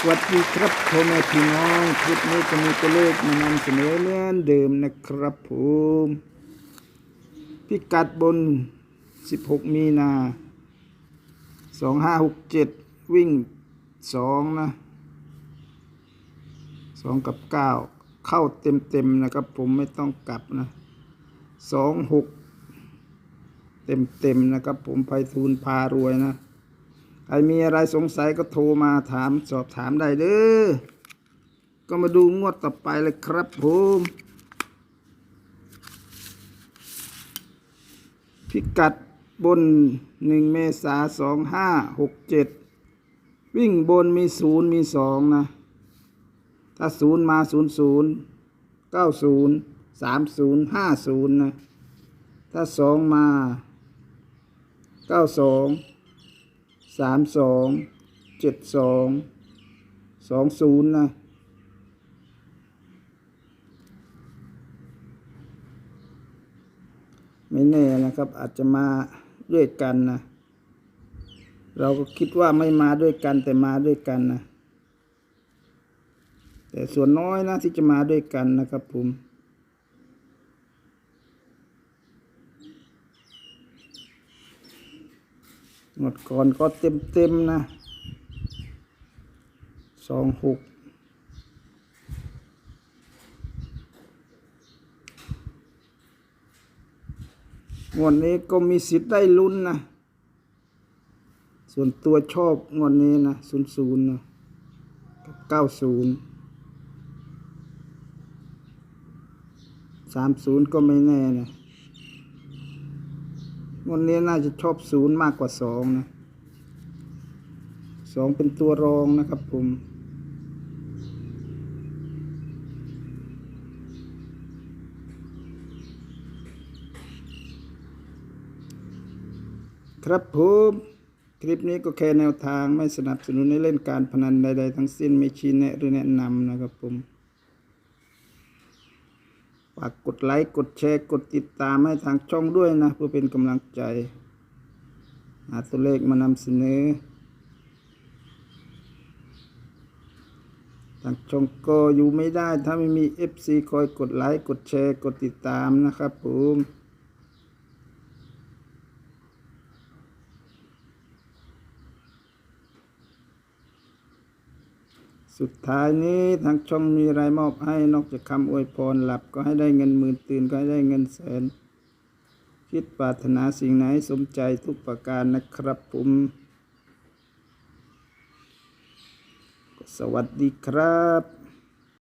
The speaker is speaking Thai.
สวัสดีครับพ่อแม่พี่น้องคลิปนี้จะมีตัวเลขมานำเสนอเหมือนเดิมนะครับผมพิกัดบน 16 มีนา 2567 วิ่ง 2 นะ 2 กับ 9 เข้าเต็มๆนะครับผมไม่ต้องกลับนะ 26 เต็มๆนะครับผมไพฑูรย์พารวยนะ ใครมีอะไรสงสัยก็โทรมาถามสอบถามได้เด้อ ก็มาดูงวดต่อไปเลยครับผมพิกัดบนหนึ่งเมษาสองห้าหกเจ็ดวิ่งบนมีศูนย์มีสองนะ ถ้าศูนย์มาศูนย์ศูนย์เก้าศูนย์สามศูนย์ห้าศูนย์นะ ถ้าสองมาเก้า สามสองเจ็ดสองสองศูนย์นะไม่แน่นะครับ อาจจะมาด้วยกันนะ เราก็คิดว่าไม่มาด้วยกันแต่มาด้วยกันนะ แต่ส่วนน้อยนะที่จะมาด้วยกันนะครับผม หมดก่อนก็เต็มเต็มๆนะสองหกงวดนี้ก็มีสิทธิ์ได้ลุ้นนะ ส่วนตัวชอบงวดนี้นะศูนย์ศูนย์นะกับเก้าศูนย์สามศูนย์ก็ไม่แน่นะ วันนี้น่าจะชอบศูนย์มากกว่าสองนะสองเป็นตัวรองนะครับผมครับผมคลิปนี้ก็แค่แนวทางไม่สนับสนุนให้เล่นการพนันใด ๆ ทั้งสิ้นไม่ชี้แนะหรือแนะนำนะครับผม ฝากกดไลค์กดแชร์กดติดตามให้ทางช่องด้วยนะ เพื่อเป็นกำลังใจหาตัวเลขมานำเสนอ ทางช่องก็อยู่ไม่ได้ถ้าไม่มี FC คอยกดไลค์กดแชร์กดติดตามนะครับผม สุดท้ายนี้ทางช่องมีรายมอบให้นอกจากคำอวยพรหลับก็ให้ได้เงินหมื่นตื่นก็ให้ได้เงินแสน คิดปรารถนาสิ่งไหนสมใจทุกประการนะครับผมสวัสดีครับ